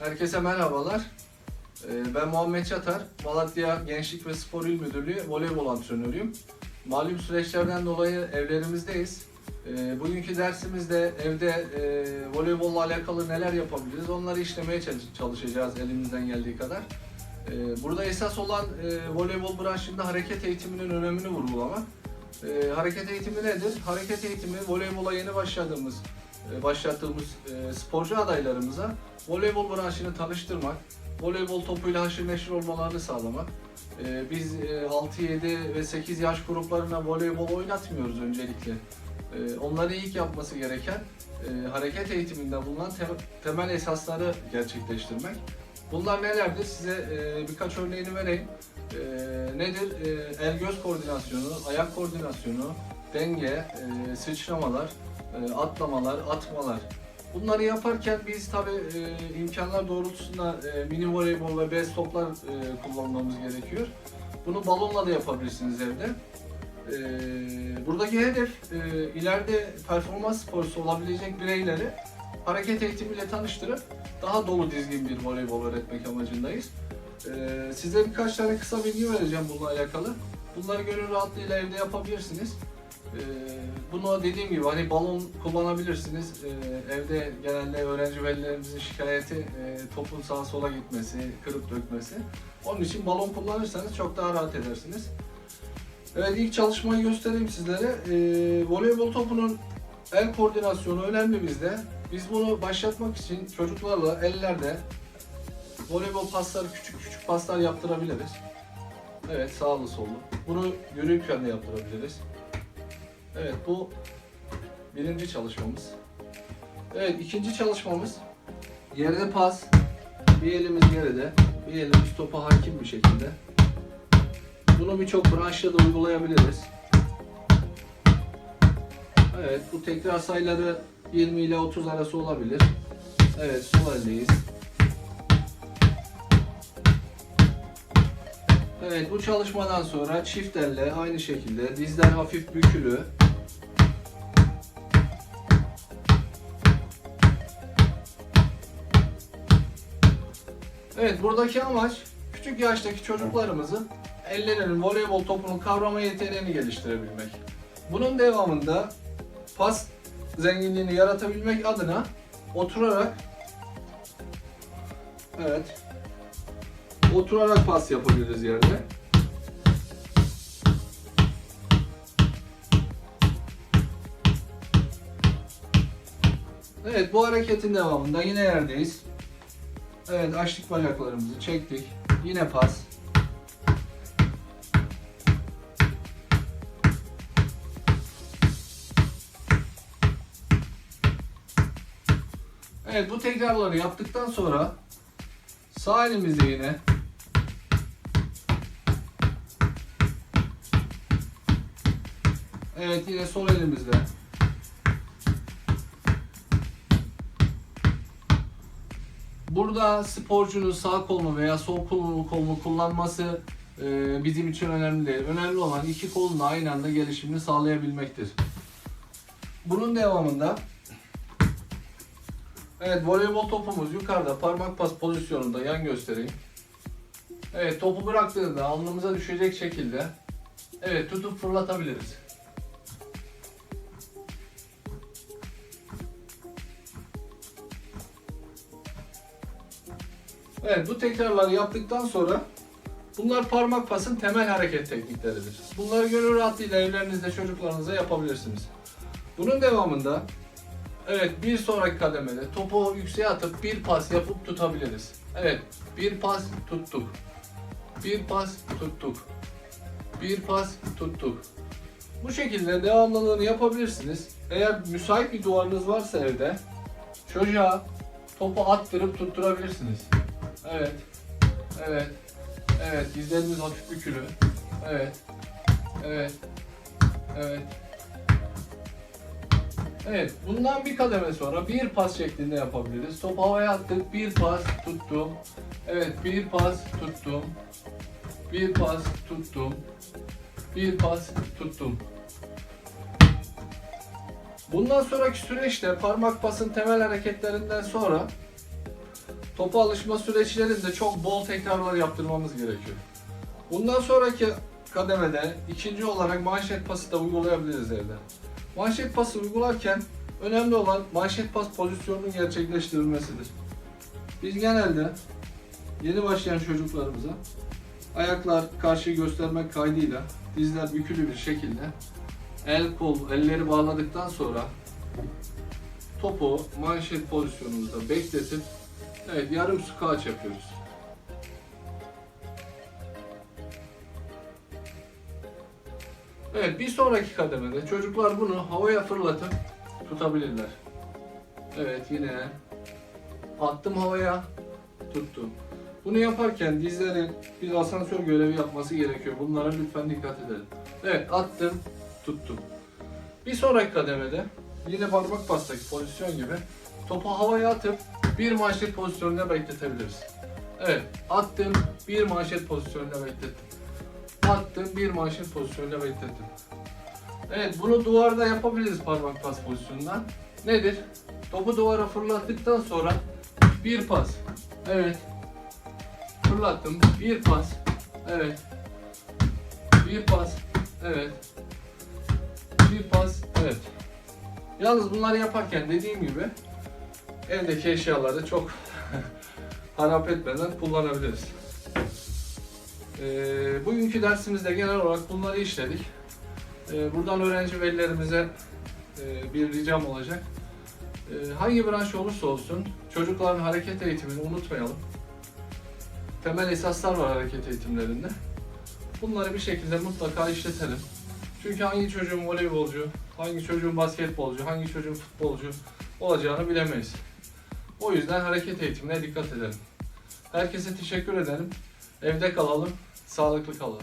Herkese merhabalar. Ee, Ben Muhammed Çatar, Malatya Gençlik ve Spor İl Müdürlüğü voleybol antrenörüyüm. Malum süreçlerden dolayı evlerimizdeyiz. Ee, Bugünkü dersimizde evde e, voleybolla alakalı neler yapabiliriz onları işlemeye çalış- çalışacağız elimizden geldiği kadar. Ee, Burada esas olan e, voleybol branşında hareket eğitiminin önemini vurgulamak. Hareket eğitimi nedir? Hareket eğitimi voleybola yeni başladığımız, başlattığımız e, sporcu adaylarımıza voleybol branşını tanıştırmak, voleybol topuyla haşır neşir olmalarını sağlamak. Ee, Biz e, 6, 7 ve 8 yaş gruplarına voleybol oynatmıyoruz öncelikle. Onların ilk yapması gereken e, hareket eğitiminde bulunan te- temel esasları gerçekleştirmek. Bunlar nelerdir? Size e, birkaç örneğini vereyim. E, Nedir? E, El-göz koordinasyonu, ayak koordinasyonu, denge, e, sıçramalar, e, atlamalar, atmalar. Bunları yaparken biz tabi imkanlar doğrultusunda e, mini voleybol ve bez toplar e, kullanmamız gerekiyor. Bunu balonla da yapabilirsiniz evde. E, buradaki hedef e, ileride performans sporcusu olabilecek bireyleri hareket eğitimiyle tanıştırıp daha dolu dizgin bir voleybol öğretmek amacındayız. E, size birkaç tane kısa bilgi vereceğim bununla alakalı. Bunları gönül rahatlığıyla evde yapabilirsiniz. Ee, bunu dediğim gibi hani balon kullanabilirsiniz. Ee, evde genelde öğrenci velilerimizin şikayeti e, topun sağa sola gitmesi, kırıp dökmesi. Onun için balon kullanırsanız çok daha rahat edersiniz. Evet ilk çalışmayı göstereyim sizlere. Ee, voleybol topunun el koordinasyonu önemli bizde. Biz bunu başlatmak için çocuklarla ellerde voleybol pasları küçük küçük paslar yaptırabiliriz. Evet sağlı sollu. Bunu yürürken de yaptırabiliriz. Evet bu birinci çalışmamız. Evet ikinci çalışmamız yerde pas. Bir elimiz geride, bir elimiz topa hakim bir şekilde. Bunu birçok branşta da uygulayabiliriz. Evet bu tekrar sayıları 20 ile 30 arası olabilir. Evet sol eldeyiz. Evet bu çalışmadan sonra çift elle aynı şekilde dizler hafif bükülü. Evet buradaki amaç küçük yaştaki çocuklarımızın ellerinin voleybol topunun kavrama yeteneğini geliştirebilmek. Bunun devamında pas zenginliğini yaratabilmek adına oturarak Evet. Oturarak pas yapabiliriz yerde. Evet bu hareketin devamında yine yerdeyiz. Evet açtık bacaklarımızı çektik. Yine pas. Evet bu tekrarları yaptıktan sonra sağ elimizle yine Evet yine sol elimizle Burada sporcunun sağ kolunu veya sol kolunu, kolunu kullanması e, bizim için önemli değil. Önemli olan iki kolun aynı anda gelişimini sağlayabilmektir. Bunun devamında Evet voleybol topumuz yukarıda parmak pas pozisyonunda yan göstereyim. Evet topu bıraktığında alnımıza düşecek şekilde evet tutup fırlatabiliriz. Evet bu tekrarları yaptıktan sonra bunlar parmak pasın temel hareket teknikleridir. Bunları gönül rahatlığıyla evlerinizde çocuklarınıza yapabilirsiniz. Bunun devamında evet bir sonraki kademede topu yükseğe atıp bir pas yapıp tutabiliriz. Evet bir pas tuttuk. Bir pas tuttuk. Bir pas tuttuk. Bu şekilde devamlılığını yapabilirsiniz. Eğer müsait bir duvarınız varsa evde çocuğa topu attırıp tutturabilirsiniz. Evet. Evet. Evet. Dizlerimiz hafif bükülü. Evet. Evet. Evet. Evet. Bundan bir kademe sonra bir pas şeklinde yapabiliriz. Top havaya attık. Bir pas tuttum. Evet. Bir pas tuttum. Bir pas tuttum. Bir pas tuttum. Bundan sonraki süreçte parmak pasın temel hareketlerinden sonra Topa alışma süreçlerinde çok bol tekrarlar yaptırmamız gerekiyor. Bundan sonraki kademede ikinci olarak manşet pası da uygulayabiliriz evde. Manşet pası uygularken önemli olan manşet pas pozisyonunun gerçekleştirilmesidir. Biz genelde yeni başlayan çocuklarımıza ayaklar karşıyı göstermek kaydıyla dizler bükülü bir şekilde el kol elleri bağladıktan sonra topu manşet pozisyonumuzda bekletip evet yarım squat yapıyoruz. Evet bir sonraki kademede çocuklar bunu havaya fırlatıp tutabilirler. Evet yine attım havaya tuttum. Bunu yaparken dizlerin bir asansör görevi yapması gerekiyor. Bunlara lütfen dikkat edelim. Evet attım tuttum. Bir sonraki kademede yine parmak bastaki pozisyon gibi topu havaya atıp bir manşet pozisyonunda bekletebiliriz. Evet attım bir manşet pozisyonunda beklettim. Attım bir manşet pozisyonunda beklettim. Evet bunu duvarda yapabiliriz parmak pas pozisyonundan. Nedir? Topu duvara fırlattıktan sonra bir pas. Evet. Fırlattım. Bir pas. Evet. Bir pas. Evet. Bir pas. Evet. Yalnız bunları yaparken dediğim gibi evdeki eşyaları çok harap etmeden kullanabiliriz. Ee, bugünkü dersimizde genel olarak bunları işledik. Ee, buradan öğrenci velilerimize e, bir ricam olacak. Ee, hangi branş olursa olsun çocukların hareket eğitimini unutmayalım. Temel esaslar var hareket eğitimlerinde. Bunları bir şekilde mutlaka işletelim. Çünkü hangi çocuğun voleybolcu, hangi çocuğun basketbolcu, hangi çocuğun futbolcu olacağını bilemeyiz. O yüzden hareket eğitimine dikkat edelim. Herkese teşekkür ederim. Evde kalalım, sağlıklı kalalım.